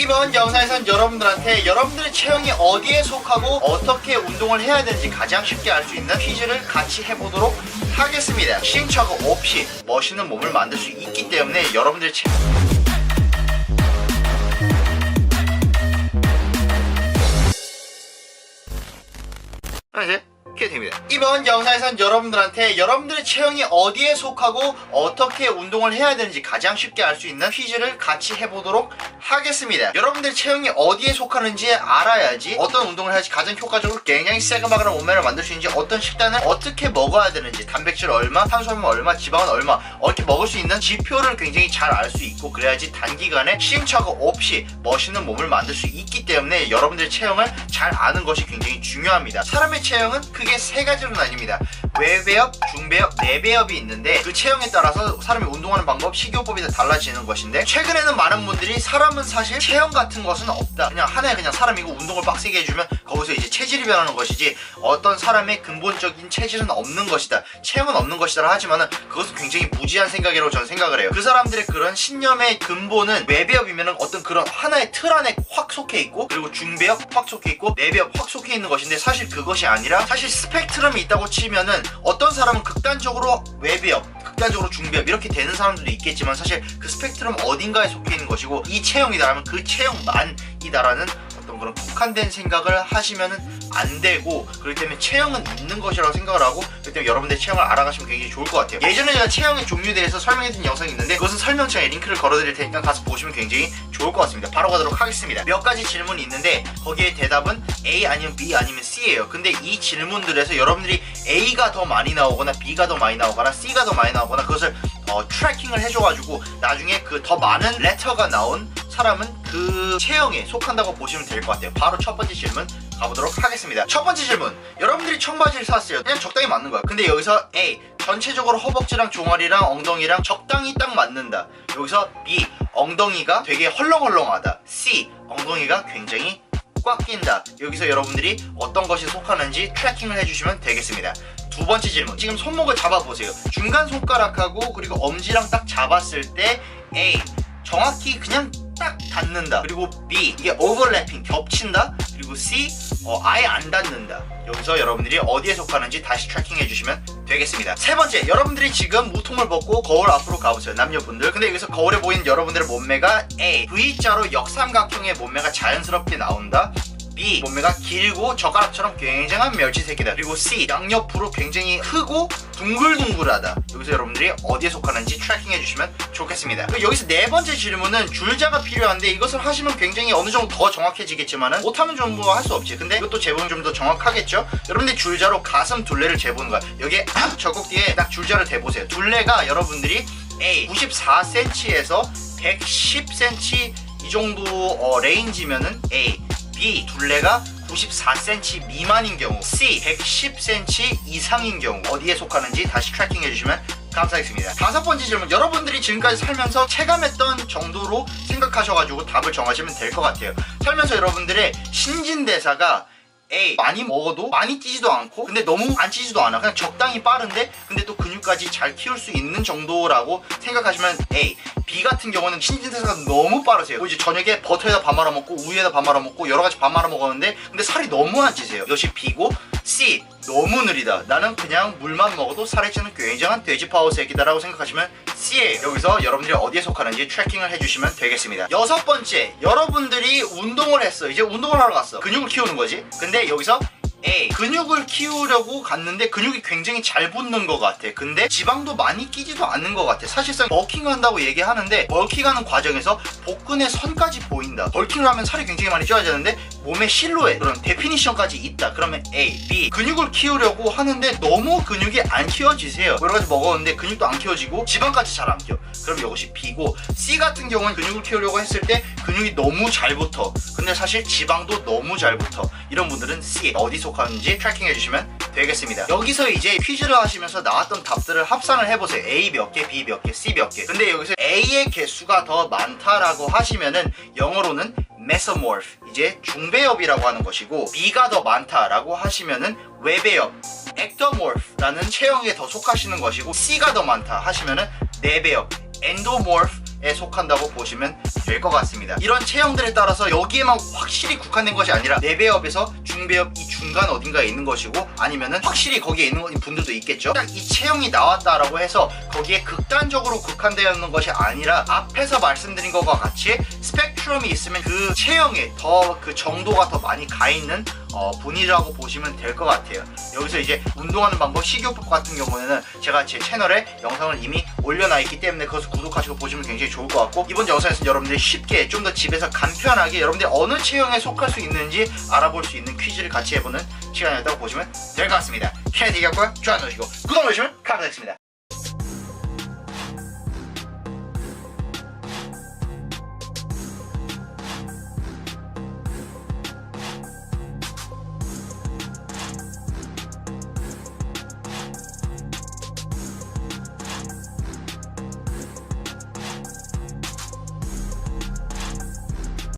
이번 영상에선 여러분들한테 여러분들의 체형이 어디에 속하고 어떻게 운동을 해야 되는지 가장 쉽게 알 수 있는 퀴즈를 같이 해보도록 하겠습니다. 시행착오 없이 멋있는 몸을 만들 수 있기 때문에 여러분들의 체형 아, 이제 이렇게 됩니다. 이번 영상에선 여러분들한테 여러분들의 체형이 어디에 속하고 어떻게 운동을 해야 되는지 가장 쉽게 알 수 있는 퀴즈를 같이 해보도록 하겠습니다. 여러분들의 체형이 어디에 속하는지 알아야지 어떤 운동을 해야지 가장 효과적으로 굉장히 새그마그한 몸매를 만들 수 있는지 어떤 식단을 어떻게 먹어야 되는지 단백질 얼마, 탄수화물 얼마, 지방은 얼마 어떻게 먹을 수 있는 지표를 굉장히 잘 알 수 있고 그래야지 단기간에 시행착오 없이 멋있는 몸을 만들 수 있기 때문에 여러분들의 체형을 잘 아는 것이 굉장히 중요합니다. 사람의 체형은 크게 세 가지로 나뉩니다. 외배엽, 중배엽, 내배엽이 있는데 그 체형에 따라서 사람이 운동하는 방법, 식이요법이 다 달라지는 것인데 최근에는 많은 분들이 사람은 사실 체형 같은 것은 없다. 그냥 하나의 그냥 사람이고 운동을 빡세게 해주면 거기서 이제 체질이 변하는 것이지 어떤 사람의 근본적인 체질은 없는 것이다. 체형은 없는 것이다 하지만은 그것은 굉장히 무지한 생각이라고 저는 생각을 해요. 그 사람들의 그런 신념의 근본은 외배엽이면은 어떤 그런 하나의 틀 안에 확 속해 있고 그리고 중배엽 확 속해 있고 내배엽 확 속해 있는 것인데 사실 그것이 아니라 사실 스펙트럼이 있다고 치면은 어떤 사람은 극단적으로 외배엽 극단적으로 중배엽 이렇게 되는 사람들도 있겠지만 사실 그 스펙트럼 어딘가에 속해 있는 것이고 이 체형이다라면 그 체형만이다라는 어떤 그런 국한된 생각을 하시면은 안 되고 그렇기 때문에 체형은 있는 것이라고 생각을 하고 그렇기 때문에 여러분들의 체형을 알아가시면 굉장히 좋을 것 같아요. 예전에 제가 체형의 종류에 대해서 설명해드린 영상이 있는데 그것은 설명창에 링크를 걸어드릴 테니까 가서 보시면 굉장히 좋을 것 같습니다 바로 가도록 하겠습니다 몇 가지 질문이 있는데 거기에 대답은 A 아니면 B 아니면 C예요 근데 이 질문들에서 여러분들이 A가 더 많이 나오거나 B가 더 많이 나오거나 C가 더 많이 나오거나 그것을 어, 트래킹을 해줘가지고 나중에 그 더 많은 레터가 나온 사람은 그 체형에 속한다고 보시면 될 것 같아요. 바로 첫 번째 질문 가보도록 하겠습니다. 첫 번째 질문. 여러분들이 청바지를 샀어요. 그냥 적당히 맞는 거야. 근데 여기서 A. 전체적으로 허벅지랑 종아리랑 엉덩이랑 적당히 딱 맞는다. 여기서 B. 엉덩이가 되게 헐렁헐렁하다. C. 엉덩이가 굉장히 꽉 낀다. 여기서 여러분들이 어떤 것이 속하는지 트래킹을 해주시면 되겠습니다. 두 번째 질문. 지금 손목을 잡아보세요. 중간 손가락하고 그리고 엄지랑 딱 잡았을 때 A. 정확히 그냥 딱 닿는다. 그리고 B. 이게 오버래핑 겹친다. 그리고 C. 어, 아예 안 닿는다. 여기서 여러분들이 어디에 속하는지 다시 트래킹 해주시면 되겠습니다. 세 번째, 여러분들이 지금 무통을 벗고 거울 앞으로 가보세요. 남녀분들. 근데 여기서 거울에 보이는 여러분들의 몸매가 A. V자로 역삼각형의 몸매가 자연스럽게 나온다. 몸매가 길고 젓가락처럼 굉장한 멸치 새끼다. 그리고 C. 양옆으로 굉장히 크고 둥글둥글하다. 여기서 여러분들이 어디에 속하는지 트래킹 해 주시면 좋겠습니다. 여기서 네 번째 질문은 줄자가 필요한데 이것을 하시면 굉장히 어느 정도 더 정확해지겠지만은 못하면 좀뭐할수 없지. 근데 이것도 재보면 좀더 정확하겠죠? 여러분들이 줄자로 가슴 둘레를 재보는 거야. 여기에 젖곡 뒤에 딱 줄자를 대보세요. 둘레가 여러분들이 A 94cm에서 110cm 이 정도 어, 레인지면은 A B 둘레가 94cm 미만인 경우 C 110cm 이상인 경우 어디에 속하는지 다시 트래킹 해주시면 감사하겠습니다. 다섯 번째 질문. 여러분들이 지금까지 살면서 체감했던 정도로 생각하셔가지고 답을 정하시면 될 것 같아요. 살면서 여러분들의 신진대사가 A 많이 먹어도 많이 찌지도 않고 근데 너무 안 찌지도 않아. 그냥 적당히 빠른데 근데 또 근육까지 잘 키울 수 있는 정도라고 생각하시면 A. B 같은 경우는 신진대사가 너무 빠르세요. 뭐 이제 저녁에 버터에다 밥 말아 먹고 우유에다 밥 말아 먹고 여러 가지 밥 말아 먹었는데 근데 살이 너무 안 찌세요. 이것이 B고 C 너무 느리다. 나는 그냥 물만 먹어도 살이 찌는 굉장한 돼지 파워 새끼다라고 생각하시면 C예요 여기서 여러분들이 어디에 속하는지 트래킹을 해주시면 되겠습니다. 여섯 번째 여러분들이 운동을 했어. 이제 운동을 하러 갔어. 근육을 키우는 거지. 근데 여기서 A 근육을 키우려고 갔는데 근육이 굉장히 잘 붙는 것 같아. 근데 지방도 많이 끼지도 않는 것 같아. 사실상 버킹 한다고 얘기하는데 버킹하는 과정에서 복근의 선까지 보인다. 버킹을 하면 살이 굉장히 많이 쪄야 되는데 몸의 실루엣 그런 데피니션까지 있다. 그러면 A, B. 근육을 키우려고 하는데 너무 근육이 안 키워지세요. 여러 가지 먹었는데 근육도 안 키워지고 지방까지 잘 안 키워. 그럼 이것이 B고 C 같은 경우는 근육을 키우려고 했을 때 근육이 너무 잘 붙어. 근데 사실 지방도 너무 잘 붙어. 이런 분들은 C 어디 속하는지 트래킹 해 주시면 되겠습니다. 여기서 이제 퀴즈를 하시면서 나왔던 답들을 합산을 해보세요. A 몇 개, B 몇 개, C 몇 개. 근데 여기서 A의 개수가 더 많다라고 하시면은 영어로는 mesomorph 이제 중배엽이라고 하는 것이고 B가 더 많다라고 하시면은 외배엽 ectomorph라는 체형에 더 속하시는 것이고 C가 더 많다 하시면은 내배엽 체형 에 속한다고 보시면 될 것 같습니다. 이런 체형들에 따라서 여기에만 확실히 국한된 것이 아니라 내배엽에서 중배엽 이 중간 어딘가에 있는 것이고 아니면은 확실히 거기에 있는 분들도 있겠죠. 딱 이 체형이 나왔다라고 해서 거기에 극단적으로 국한되어 있는 것이 아니라 앞에서 말씀드린 것과 같이 스펙트럼이 있으면 그 체형에 더 그 정도가 더 많이 가 있는 어, 분이라고 보시면 될 것 같아요. 여기서 이제 운동하는 방법, 식이요법 같은 경우에는 제가 제 채널에 영상을 이미 올려놔 있기 때문에 그것을 구독하시고 보시면 굉장히 좋을 것 같고 이번 영상에서 여러분들이 쉽게 좀 더 집에서 간편하게 여러분들이 어느 체형에 속할 수 있는지 알아볼 수 있는 퀴즈를 같이 해보는 시간이었다고 보시면 될 것 같습니다. 캐디 겼고요 좋아요 누르시고 구독 누르시면 감사하겠습니다.